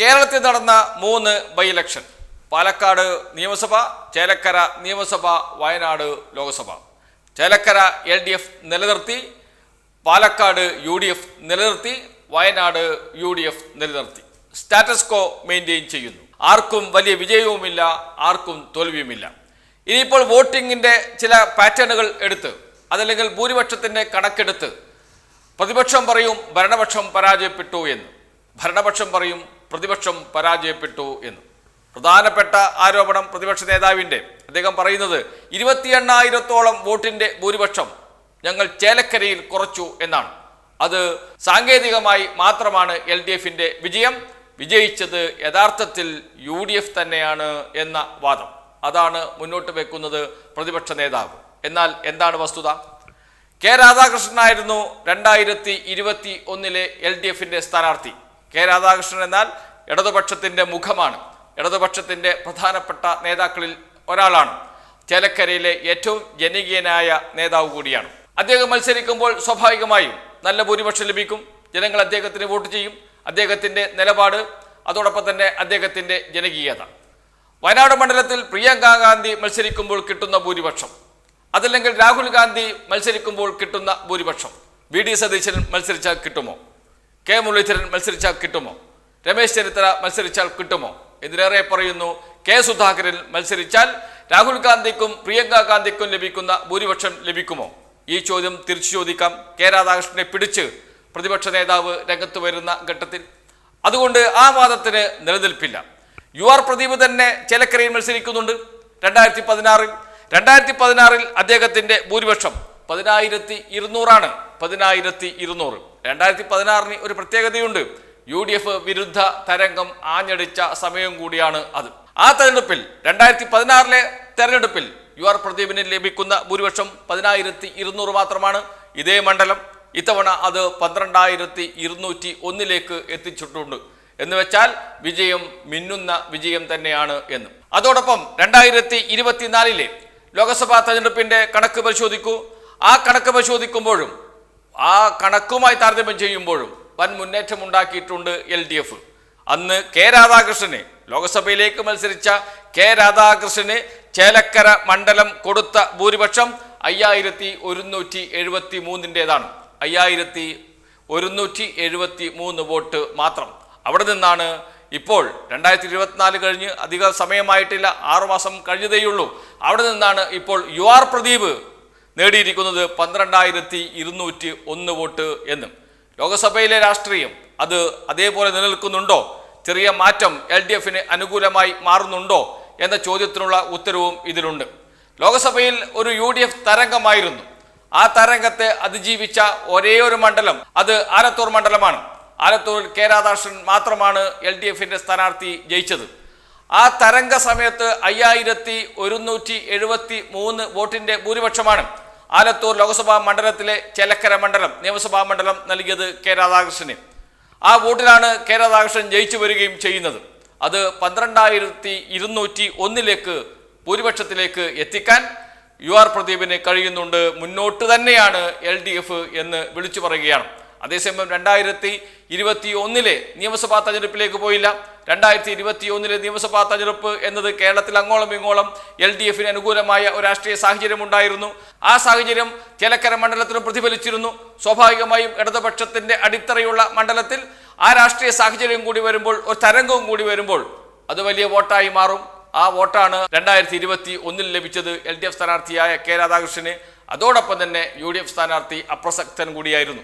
കേരളത്തിൽ നടന്ന മൂന്ന് ബൈ ഇലക്ഷൻ പാലക്കാട് നിയമസഭ ചേലക്കര നിയമസഭ Wayanad Lok Sabha. Chelakkara L D F നിലനിർത്തി പാലക്കാട് യു ഡി എഫ് നിലനിർത്തി വയനാട് യു ഡി എഫ് നിലനിർത്തി. സ്റ്റാറ്റസ് കോ മെയിന്റെയിൻ ചെയ്യുന്നു. ആർക്കും വലിയ വിജയവുമില്ല ആർക്കും തോൽവിയുമില്ല. ഇനിയിപ്പോൾ വോട്ടിങ്ങിന്റെ ചില പാറ്റേണുകൾ എടുത്ത് അതല്ലെങ്കിൽ ഭൂരിപക്ഷത്തിന്റെ കണക്കെടുത്ത് പ്രതിപക്ഷം പറയും ഭരണപക്ഷം പരാജയപ്പെട്ടു എന്ന്. ഭരണപക്ഷം പറയും പ്രതിപക്ഷം പരാജയപ്പെട്ടു എന്ന്. പ്രധാനപ്പെട്ട ആരോപണം പ്രതിപക്ഷ നേതാവിന്റെ. അദ്ദേഹം പറയുന്നത് ഇരുപത്തി എണ്ണായിരത്തോളം വോട്ടിന്റെ ഭൂരിപക്ഷം ഞങ്ങൾ ചേലക്കരയിൽ കുറച്ചു എന്നാണ്. അത് സാങ്കേതികമായി മാത്രമാണ് എൽ ഡി എഫിന്റെ വിജയം. വിജയിച്ചത് യഥാർത്ഥത്തിൽ യു ഡി എഫ് തന്നെയാണ് എന്ന വാദം. അതാണ് മുന്നോട്ട് വെക്കുന്നത് പ്രതിപക്ഷ നേതാവ്. എന്നാൽ എന്താണ് വസ്തുത? കെ രാധാകൃഷ്ണനായിരുന്നു രണ്ടായിരത്തി ഇരുപത്തി ഒന്നിലെ എൽ ഡി എഫിന്റെ സ്ഥാനാർത്ഥി. കെ രാധാകൃഷ്ണൻ എന്നാൽ ഇടതുപക്ഷത്തിന്റെ മുഖമാണ്. ഇടതുപക്ഷത്തിന്റെ പ്രധാനപ്പെട്ട നേതാക്കളിൽ ഒരാളാണ്. ചേലക്കരയിലെ ഏറ്റവും ജനകീയനായ നേതാവ് കൂടിയാണ്. അദ്ദേഹം മത്സരിക്കുമ്പോൾ സ്വാഭാവികമായും നല്ല ഭൂരിപക്ഷം ലഭിക്കും. ജനങ്ങൾ അദ്ദേഹത്തിന് വോട്ട് ചെയ്യും. അദ്ദേഹത്തിന്റെ നിലപാട് അതോടൊപ്പം തന്നെ അദ്ദേഹത്തിന്റെ ജനകീയത. വയനാട് മണ്ഡലത്തിൽ പ്രിയങ്ക ഗാന്ധി മത്സരിക്കുമ്പോൾ കിട്ടുന്ന ഭൂരിപക്ഷം. അതല്ലെങ്കിൽ രാഹുൽ ഗാന്ധി മത്സരിക്കുമ്പോൾ കിട്ടുന്ന ഭൂരിപക്ഷം. വി ഡി സതീശൻ മത്സരിച്ചാൽ കിട്ടുമോ? കെ മുരളീധരൻ മത്സരിച്ചാൽ കിട്ടുമോ? രമേശ് ചെന്നിത്തല മത്സരിച്ചാൽ കിട്ടുമോ? ഇതിലേറെ പറയുന്നു കെ സുധാകരൻ മത്സരിച്ചാൽ രാഹുൽ ഗാന്ധിക്കും പ്രിയങ്ക ഗാന്ധിക്കും ലഭിക്കുന്ന ഭൂരിപക്ഷം ലഭിക്കുമോ? ഈ ചോദ്യം തിരിച്ചു ചോദിക്കാം. കെ രാധാകൃഷ്ണനെ പിടിച്ച് പ്രതിപക്ഷ നേതാവ് രംഗത്ത് വരുന്ന ഘട്ടത്തിൽ. അതുകൊണ്ട് ആ വാദത്തിന് നിലനിൽപ്പില്ല. യു ആർ പ്രദീപ് തന്നെ ചേലക്കരയിൽ മത്സരിക്കുന്നുണ്ട്. രണ്ടായിരത്തി പതിനാറിൽ രണ്ടായിരത്തി പതിനാറിൽ അദ്ദേഹത്തിന്റെ ഭൂരിപക്ഷം പതിനായിരത്തി ഇരുന്നൂറാണ് പതിനായിരത്തി ഇരുന്നൂറ് രണ്ടായിരത്തി പതിനാറിന് ഒരു പ്രത്യേകതയുണ്ട്. യു ഡി എഫ് വിരുദ്ധ തരംഗം ആഞ്ഞടിച്ച സമയം കൂടിയാണ് അത്. ആ തെരഞ്ഞെടുപ്പിൽ രണ്ടായിരത്തി പതിനാറിലെ തെരഞ്ഞെടുപ്പിൽ യു ആർ പ്രദീപിന് ലഭിക്കുന്ന ഭൂരിപക്ഷം പതിനായിരത്തി ഇരുന്നൂറ് മാത്രമാണ്. ഇതേ മണ്ഡലം ഇത്തവണ അത് പന്ത്രണ്ടായിരത്തി ഇരുന്നൂറ്റി ഒന്നിലേക്ക് എത്തിച്ചിട്ടുണ്ട്. എന്ന് വെച്ചാൽ വിജയം മിന്നുന്ന വിജയം തന്നെയാണ് എന്ന്. അതോടൊപ്പം രണ്ടായിരത്തി ഇരുപത്തിനാലിലെ ലോക്സഭാ തെരഞ്ഞെടുപ്പിന്റെ കണക്ക് പരിശോധിക്കൂ. ആ കണക്ക് പരിശോധിക്കുമ്പോഴും ആ കണക്കുമായി താരതമ്യം ചെയ്യുമ്പോഴും വൻ മുന്നേറ്റം ഉണ്ടാക്കിയിട്ടുണ്ട് എൽ ഡി എഫ്. അന്ന് കെ രാധാകൃഷ്ണന് ലോക്സഭയിലേക്ക് മത്സരിച്ച കെ രാധാകൃഷ്ണന് ചേലക്കര മണ്ഡലം കൊടുത്ത ഭൂരിപക്ഷം അയ്യായിരത്തി ഒരുന്നൂറ്റി എഴുപത്തി മൂന്നിന്റെതാണ് അയ്യായിരത്തി ഒരുന്നൂറ്റി എഴുപത്തി മൂന്ന് വോട്ട് മാത്രം. അവിടെ നിന്നാണ് ഇപ്പോൾ രണ്ടായിരത്തി ഇരുപത്തിനാല് കഴിഞ്ഞ് അധിക സമയമായിട്ടില്ല ആറുമാസം കഴിഞ്ഞതേയുള്ളൂ. അവിടെ നിന്നാണ് ഇപ്പോൾ യു ആർ പ്രദീപ് നേടിയിരിക്കുന്നത് പന്ത്രണ്ടായിരത്തി ഇരുന്നൂറ്റി ഒന്ന് വോട്ട് എന്ന്. ലോകസഭയിലെ രാഷ്ട്രീയം അത് അതേപോലെ നിലനിൽക്കുന്നുണ്ടോ? ചെറിയ മാറ്റം എൽ ഡി എഫിന് അനുകൂലമായി മാറുന്നുണ്ടോ? എന്ന ചോദ്യത്തിനുള്ള ഉത്തരവും ഇതിലുണ്ട്. ലോക്സഭയിൽ ഒരു യു ഡി എഫ് തരംഗമായിരുന്നു. ആ തരംഗത്തെ അതിജീവിച്ച ഒരേ ഒരു മണ്ഡലം അത് ആലത്തൂർ മണ്ഡലമാണ്. ആലത്തൂരിൽ കെ രാധാകൃഷ്ണൻ മാത്രമാണ് എൽ ഡി എഫിന്റെ സ്ഥാനാർത്ഥി ജയിച്ചത്. ആ തരംഗ സമയത്ത് അയ്യായിരത്തി ഒരുന്നൂറ്റി എഴുപത്തി മൂന്ന് വോട്ടിന്റെ ഭൂരിപക്ഷമാണ് ആലത്തൂർ ലോക്സഭാ മണ്ഡലത്തിലെ ചെലക്കര മണ്ഡലം നിയമസഭാ മണ്ഡലം നൽകിയത് കെ രാധാകൃഷ്ണന്. ആ വോട്ടിലാണ് കെ രാധാകൃഷ്ണൻ ജയിച്ചു വരികയും ചെയ്യുന്നത്. അത് പന്ത്രണ്ടായിരത്തി ഇരുന്നൂറ്റി ഒന്നിലേക്ക് ഭൂരിപക്ഷത്തിലേക്ക് എത്തിക്കാൻ യു ആർ പ്രദീപിന് കഴിയുന്നുണ്ട്. മുന്നോട്ട് തന്നെയാണ് എൽ ഡി എഫ് എന്ന് വിളിച്ചു പറയുകയാണ്. അതേസമയം രണ്ടായിരത്തി ഇരുപത്തി ഒന്നിലെ നിയമസഭാ തെരഞ്ഞെടുപ്പിലേക്ക് പോയില്ല. രണ്ടായിരത്തി ഇരുപത്തി ഒന്നിലെ നിയമസഭാ തെരഞ്ഞെടുപ്പ് എന്നത് കേരളത്തിൽ അങ്ങോളം ഇങ്ങോളം എൽ ഡി എഫിന് അനുകൂലമായ ഒരു രാഷ്ട്രീയ സാഹചര്യം ഉണ്ടായിരുന്നു. ആ സാഹചര്യം ചേലക്കര മണ്ഡലത്തിലും പ്രതിഫലിച്ചിരുന്നു. സ്വാഭാവികമായും ഇടതുപക്ഷത്തിന്റെ അടിത്തറയുള്ള മണ്ഡലത്തിൽ ആ രാഷ്ട്രീയ സാഹചര്യം കൂടി വരുമ്പോൾ ഒരു തരംഗവും കൂടി വരുമ്പോൾ അത് വലിയ വോട്ടായി മാറും. ആ വോട്ടാണ് രണ്ടായിരത്തി ഇരുപത്തി ഒന്നിൽ ലഭിച്ചത് എൽ ഡി എഫ് സ്ഥാനാർത്ഥിയായ കെ രാധാകൃഷ്ണന്. അതോടൊപ്പം തന്നെ യു ഡി എഫ് സ്ഥാനാർത്ഥി അപ്രസക്തൻ കൂടിയായിരുന്നു.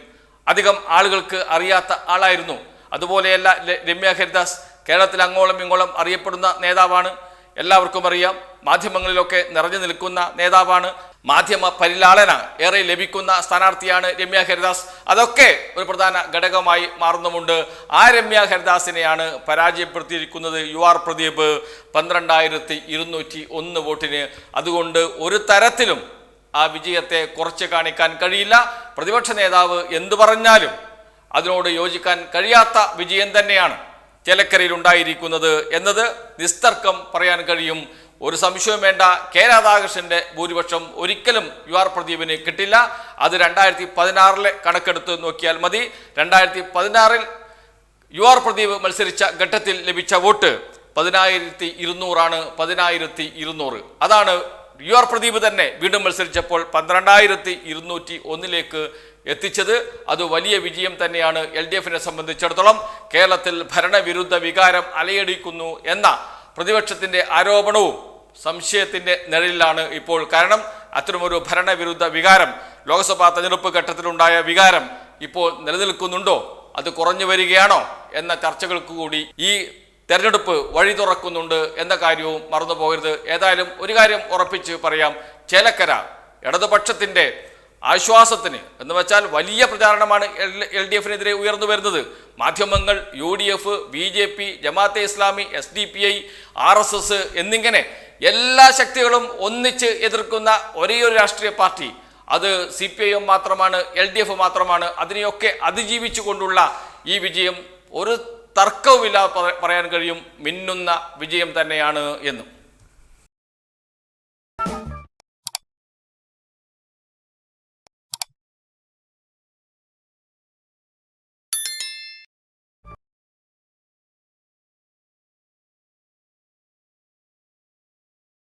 അധികം ആളുകൾക്ക് അറിയാത്ത ആളായിരുന്നു. അതുപോലെയല്ല രമ്യ ഹരിദാസ് കേരളത്തിൽ അങ്ങോളം ഇങ്ങോളം അറിയപ്പെടുന്ന നേതാവാണ്. എല്ലാവർക്കും അറിയാം മാധ്യമങ്ങളിലൊക്കെ നിറഞ്ഞു നിൽക്കുന്ന നേതാവാണ്. മാധ്യമ പരിലാളന ഏറെ ലഭിക്കുന്ന സ്ഥാനാർത്ഥിയാണ് രമ്യ ഹരിദാസ്. അതൊക്കെ ഒരു പ്രധാന ഘടകമായി മാറുന്നുമുണ്ട്. ആ രമ്യ ഹരിദാസിനെയാണ് പരാജയപ്പെടുത്തിയിരിക്കുന്നത് യു ആർ പ്രദീപ് പന്ത്രണ്ടായിരത്തി ഇരുന്നൂറ്റി ഒന്ന് വോട്ടിന്. അതുകൊണ്ട് ഒരു തരത്തിലും ആ വിജയത്തെ കുറച്ച് കാണിക്കാൻ കഴിയില്ല. പ്രതിപക്ഷ നേതാവ് എന്തു പറഞ്ഞാലും അതിനോട് യോജിക്കാൻ കഴിയാത്ത വിജയം തന്നെയാണ് ചേലക്കരയിൽ ഉണ്ടായിരിക്കുന്നത് എന്നത് നിസ്തർക്കം പറയാൻ കഴിയും. ഒരു സംശയവും വേണ്ട. കെ രാധാകൃഷ്ണന്റെ ഭൂരിപക്ഷം ഒരിക്കലും യു ആർ പ്രദീപിന് കിട്ടില്ല. അത് രണ്ടായിരത്തി പതിനാറിലെ കണക്കെടുത്ത് നോക്കിയാൽ മതി. രണ്ടായിരത്തി പതിനാറിൽ യു ആർ പ്രദീപ് മത്സരിച്ച ഘട്ടത്തിൽ ലഭിച്ച വോട്ട് പതിനായിരത്തി ഇരുന്നൂറാണ് പതിനായിരത്തി ഇരുന്നൂറ്. അതാണ് ആർ പ്രദീപ് തന്നെ വീണ്ടും മത്സരിച്ചപ്പോൾ പന്ത്രണ്ടായിരത്തി ഇരുന്നൂറ്റി ഒന്നിലേക്ക് എത്തിച്ചത്. അത് വലിയ വിജയം തന്നെയാണ് എൽ ഡി എഫിനെ സംബന്ധിച്ചിടത്തോളം കേരളത്തിൽ ഭരണവിരുദ്ധ വികാരം അലയടിക്കുന്നു എന്ന പ്രതിപക്ഷത്തിന്റെ ആരോപണവും സംശയത്തിന്റെ നിഴലിലാണ് ഇപ്പോൾ. കാരണം അത്തരമൊരു ഭരണവിരുദ്ധ വികാരം ലോക്സഭാ തെരഞ്ഞെടുപ്പ് ഘട്ടത്തിലുണ്ടായ വികാരം ഇപ്പോൾ നിലനിൽക്കുന്നുണ്ടോ? അത് കുറഞ്ഞു വരികയാണോ? എന്ന ചർച്ചകൾക്ക് കൂടി ഈ തെരഞ്ഞെടുപ്പ് വഴി തുറക്കുന്നുണ്ട് എന്ന കാര്യവും മറന്നു പോകരുത്. ഏതായാലും ഒരു കാര്യം ഉറപ്പിച്ച് പറയാം. ചേലക്കര ഇടതുപക്ഷത്തിന്റെ ആശ്വാസത്തിന് എന്ന് വെച്ചാൽ വലിയ പ്രചാരണമാണ് എൽ ഡി എഫിനെതിരെ ഉയർന്നു വരുന്നത്. മാധ്യമങ്ങൾ U D F B J P Jamaat-e Islami S D P I R S S എന്നിങ്ങനെ എല്ലാ ശക്തികളും ഒന്നിച്ച് എതിർക്കുന്ന ഒരേ ഒരു രാഷ്ട്രീയ പാർട്ടി. അത് സി പി ഐ എം മാത്രമാണ് എൽ ഡി എഫ് മാത്രമാണ്. അതിനെയൊക്കെ അതിജീവിച്ചു കൊണ്ടുള്ള ഈ വിജയം ഒരു തർക്കവുമില്ലാതെ പറയാൻ കഴിയും മിന്നുന്ന വിജയം തന്നെയാണ് എന്നും.